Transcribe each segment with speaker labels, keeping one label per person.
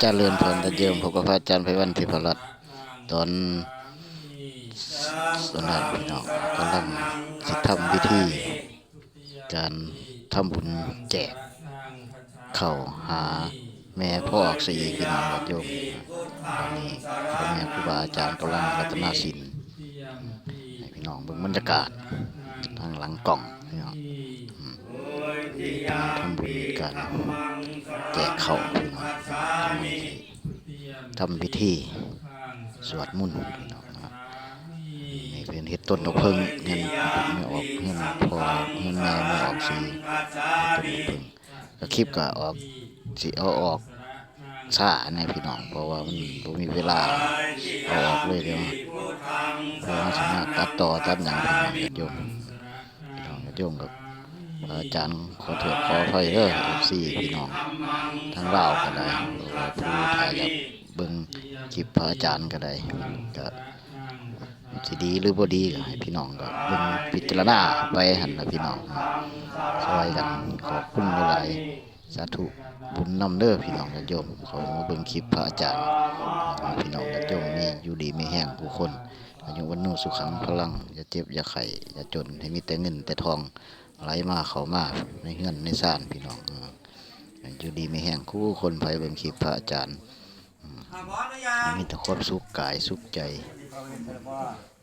Speaker 1: เจริญพรตะเยิมพบกับพระอาจารย์ไพวันทิพรัตน์ตอนสนานพี่น้องกำลังสิทำพิธีการทำบุญแจกเข้าหาแม่พ่อออกสีพี่น้องญาติโยมตอนนี้พ่อแม่ครูบาอาจารย์กำลังรัตนาศิลป์ให้พี่น้องเบิ่งบรรยากาศทางหลังกล่องพี่น้องทำบุญกันแจกเข้า ทำพิธีสวดมนต์พี่น้องนะครับนี่เป็นเฮ็ดต้นดอกเพิงเงินไม่ออกเงินพอเงินแม่ไม่ออกสีต้นดอกเพิงก็คลิปก็ออกสิเอาออกช้าในพี่น้องเพราะว่ามันบ่มีเวลาเอาออกเลยเดี๋ยวเพราะว่าสามารถตัดต่อตัดหยังพี่น้องญาติโยมพี่น้องญาติโยมกับ อาจารย์ขอโทษขออภัยเด้อ FC พี่น้องทั้งลาก็ได้ผู้ถ่ายอยากเบิ่งคลิปพระอาจารย์ก็ได้ก็สิดีหรือบ่ดีก็ให้พี่น้องก็เบิ่งพิจารณาไปหั่นะพี่น้องช่วยกันขอบคุณหลายๆสาธุบุญนำเด้อพี่น้องญาติโยมขอมาเบิ่งคลิปพระอาจารย์พี่น้องญาติโยมมีอยู่ดีมีแห้งผู้คนอายุวันโนสุขังพลังอย่าเจ็บอย่าไข้อย่าจนให้มีแต่เงินแต่ทอง ไหลมาเขามาในเฮือนในซ่านพี่น้องอยู่ดีไมีแห้งคู่คนไปเบิ่งคลิปพระอาจารย์
Speaker 2: มี
Speaker 1: แต่ความสุขกายสุขใจ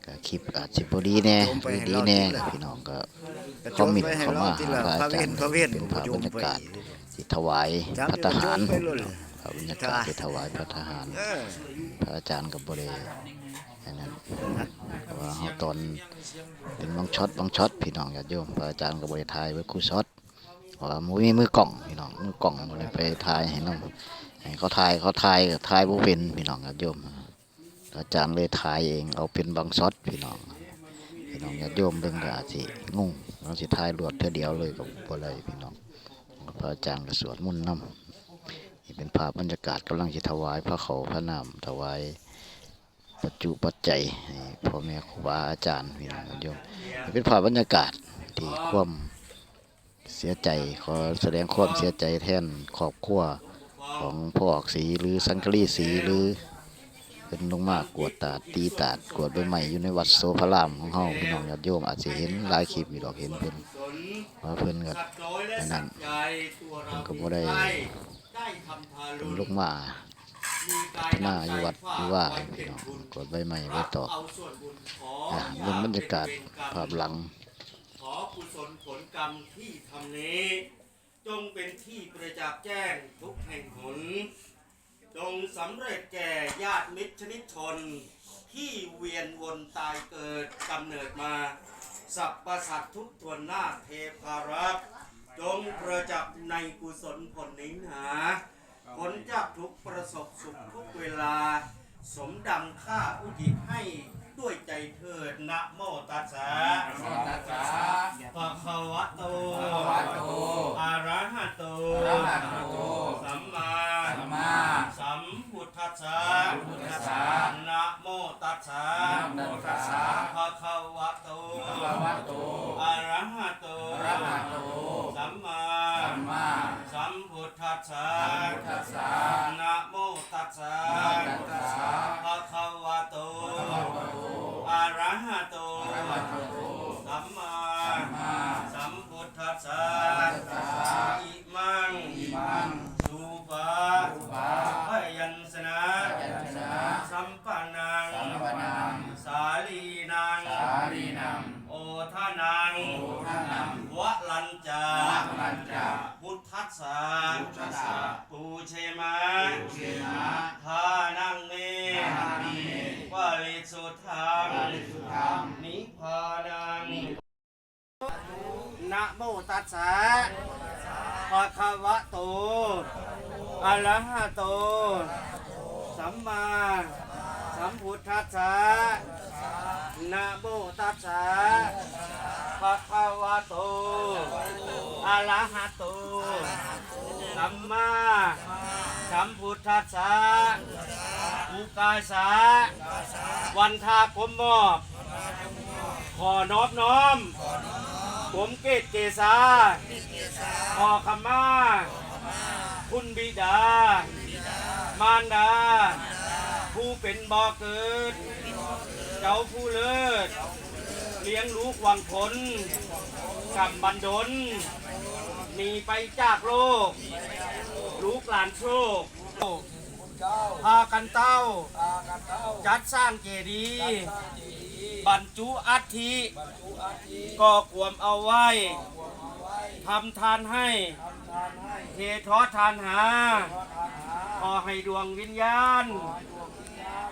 Speaker 1: ก็คลิปอาจสิบ่ดีแน่รือดีแน่พี่น้องก็คอมมนต์เข้ามาพระอาจารย์เป็นภาพบรรยากาศสิถวายพระทหารภาพบรรยากาศสิถวายพระทหาร พระอาจารย์ก็บ่ได้อันนั้นเราะ ว่าเฮาตอนเป็นบางช็อตบางช็อตพี่น้องญาติโยมพระอาจารย์ก็บ่ได้ถ่ายไว้คู่ช็อตเพราะว่าบ่มีมือกล้องพี่น้องมือกล้องบ่ได้ไปถ่ายให้นำให้เขาถ่ายเขาถ่ายก็ถ่ายบ่เป็นพี่น้องญาติโยมอาจารย์เลยถ่ายเองเอาเป็นบางช็อตพี่น้องพี่น้องญาติโยมเบิ่งก็อาจสิงงเราสิถ่ายรวดเท่อเดียวเลยก็บ่ได้พี่น้องพระอาจารย์ก็สวดมนต์นำนี่เป็นภาพบรรยากาศกำลังสิถวายพระเขาพระนามถวาย ปัจจุปัจจัยให้พ่อแม่ครูบาอาจารย์พี่น้องโยมเป็นภาพบรรยากาศที่ความเสียใจขอแสดงความเสียใจแทนครอบครัวของพ่อออกสีหรือสังกะรีสีหรือเป็นลงมากกวดตาดตีตาดกวดใบไม้อยู่ในวัดโสภารามของเฮาพี่น้องญาติโยมอาจจะเห็นหลายคลิปอยู่ดอกเห็นเพิ่นว่าเพิ่นก็
Speaker 2: สัตว์น้อยและสัตว์ใหญ่ตัวเรา
Speaker 1: ก็บ่ได้
Speaker 2: ได้ทำทา
Speaker 1: เพิ่
Speaker 2: รุ
Speaker 1: นลงมา
Speaker 2: มาย
Speaker 1: พัฒนาอยู่วัดอยู่ว่า
Speaker 2: ไว้เป็
Speaker 1: พี่
Speaker 2: น้
Speaker 1: องกดใบไม้ไว้ตอก
Speaker 2: เอาส่อ
Speaker 1: งบรรยากาศภาพหลัง
Speaker 2: ขอกุศลผลกรรมที่ทำนี้ จงเป็นที่ประจักษ์แจ้งทุกแห่งหน จงสำเร็จแก่ญาติมิตรชนิดชน ที่เวียนวนตายเกิดกำเนิดมาสัพพสัตว์ทุกทวนหน้าเทพารักจงประจักษ์ในกุศลผลนิหา ผลจากทุกประสบสุขทุกเวลา สมดังข้าอุทิศให้ด้วยใจเถิดนะโมตัสสะภะคะวะโตอะระหะโต สัมมาสัมพุทธัสสะนะโมตัสสะภะคะวะโต สะภะคะวะโต อะระหะโต สัมมาสัมพุทธัสสะนะโมตัสสะภะคะวะโต อะระหะโต สัมมาสัมพุทธัสสะอุกาสะวันทาคมมอบ ขอนอบน้อม ผมเกตเกษาขอขมา คุณบิดา มารดา ผู้เป็นบ่อเกิด เจ้าผู้เลิศ เลี้ยงลูกหวังผลกำบันดลหนีไปจากโลก ลูกหลานโชคพากันเต้า จัดสร้างเจดีย์ บรรจุอัฐิก็กวมเอาไว้ทำทานให้เททอดทานหา ขอให้ดวงวิญญาณ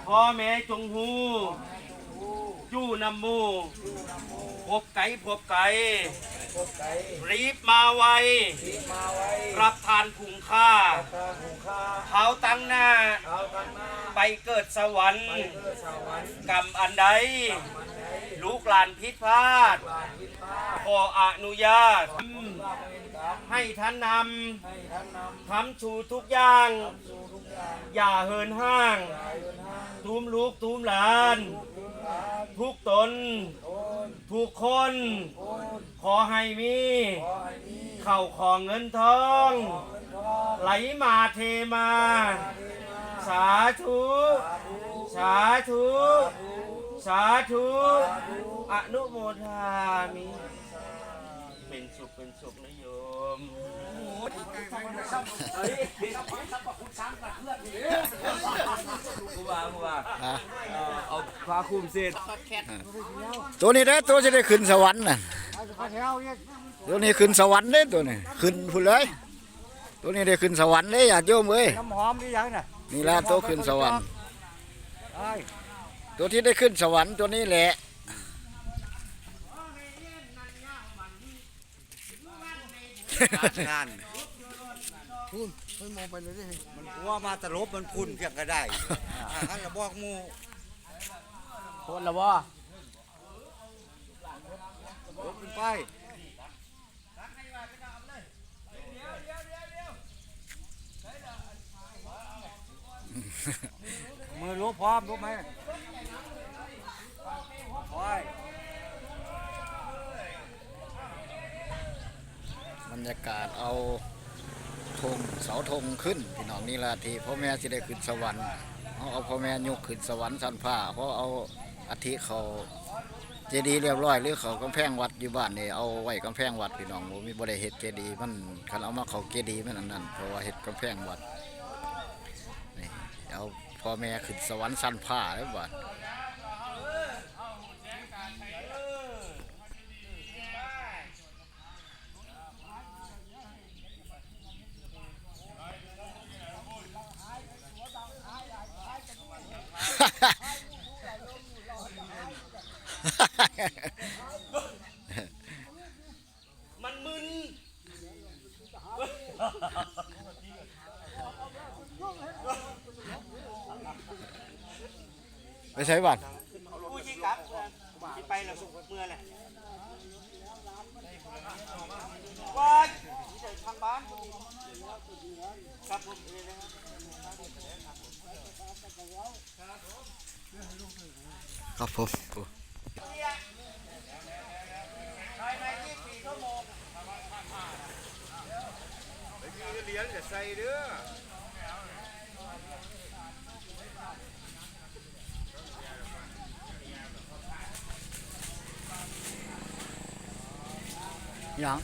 Speaker 2: พ่อแม่จงหูจู่นำหมูพบไก่พบไก่รีบมาไวรับทานคุงค่าเขาตั้งหน้า ไปเกิดสวรรค์กรรมอันใด ลูกหลานพิษพลาด ขออนุญาต ให้ท่านนำทำชูทุกอย่าง อย่าเหินห้างตูมลูกตูมหลาน ทุกตน ทุกคน ขอให้มีเข้าของเงินทอง ไหลมาเทมา สาธุสาธุสาธุอนุโมทามิเป็นสุขเป็นสุขนะโยม
Speaker 3: กูว่ากูว่าเอาผ้าคลุมเสร็จ
Speaker 4: ตัวนี้ได้อตัวจะได้ขึ้นสวรรค์น่ะตัวนี้ขึ้นสวรรค์เด้อตัวนี้ขึ้นพุ่นเลย ตัวนี้ได้ขึ้นสวรรค์เด้อญาติโยมเอ้ย
Speaker 3: น้ำหอมนี่ยังน่ะ
Speaker 4: นี่ละตัวขึ้นสวรรค์
Speaker 3: ไอ้
Speaker 4: ตัวที่ได้ขึ้นสวรรค์ตัวนี้แหละ
Speaker 3: งานพูนไปมองไปเลยดิมันกลัวมาตลบมันพุ่นเพียงก็ได้อ่างั้นเราบอกหมู
Speaker 2: คนละบ่
Speaker 3: ลบเป็นไป มือรู้พร้อมรู้ไหมโอ้ย
Speaker 4: บรรยากาศเอาธงเสาธงขึ้นพี่น้องนี่ละทีพ่อแม่สิได้ขึ้นสวรรค์เขาเอาพ่อแม่ยกขึ้นสวรรค์สันผ้าเพราะเอาอาทิเขาเจดีย์เรียบร้อยหรือเขากำแพงวัดอยู่บ้านนี่เอาไว้กำแพงวัดพี่น้องบ่มีบ่ได้เฮ็ดเจดีย์มันคันเอามาเขาเจดีย์มันอันนั้นเพราะว่าเฮ็ดกำแพงวัด เอาพ่อแม่ขึ้นสวรรค์สั้นผ้าแล้วบ่ด
Speaker 2: มันมึน
Speaker 4: ไปใช้บัตร
Speaker 2: กูยิงกลับสิไปแล้วสุกเมื่อแหละว่าที่เดินทางบ้านครับผมเองนะครับ
Speaker 4: ครับผม
Speaker 2: ภายใน24ชั่วโมง
Speaker 3: เหรียญจะใส่เด้อ
Speaker 4: ยัง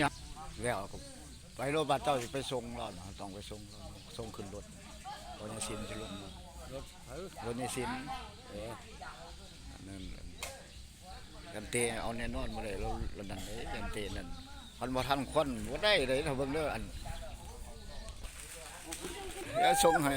Speaker 4: ยังแล้วก็ไปรถบัสเจ้าสิไปส่งเราเนะต้องไปส่งส่งขึ้นรถรถยาสินสิลงรถรถยาสินเออนนั่นกันเตเอาแน่นอนมาเลยเราเราดันเลยกันเตนั่นพันบ่ทันคนบ่ได้เลยถ้าเบิ่งเด้ออันเดี๋ยวส่งให้